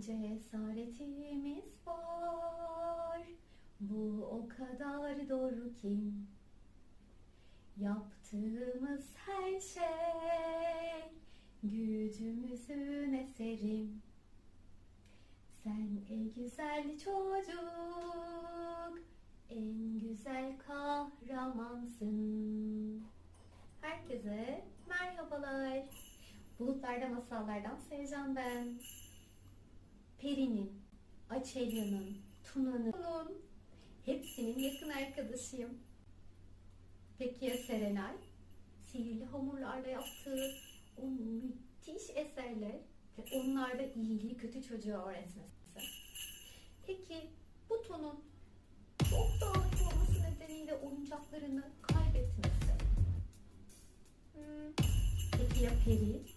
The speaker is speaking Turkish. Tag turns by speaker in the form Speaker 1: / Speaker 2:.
Speaker 1: Cesaretimiz var. Bu o kadar doğru ki. Yaptığımız her şey gücümüzün eseri. Sen ey güzel çocuk, en güzel kahramansın. Herkese merhabalar. Bulutlarda masallardan Sevcan ben. Peri'nin, Açelya'nın, Tuna'nın, hepsinin yakın arkadaşıyım. Peki ya Serenay? Sihirli hamurlarla yaptığı o müthiş eserler ve onlarda iyiliği kötü çocuğa öğretmesi. Peki bu Ton'un çok dağınık olması nedeniyle oyuncaklarını kaybetmesi. Hmm, Peki ya Peri?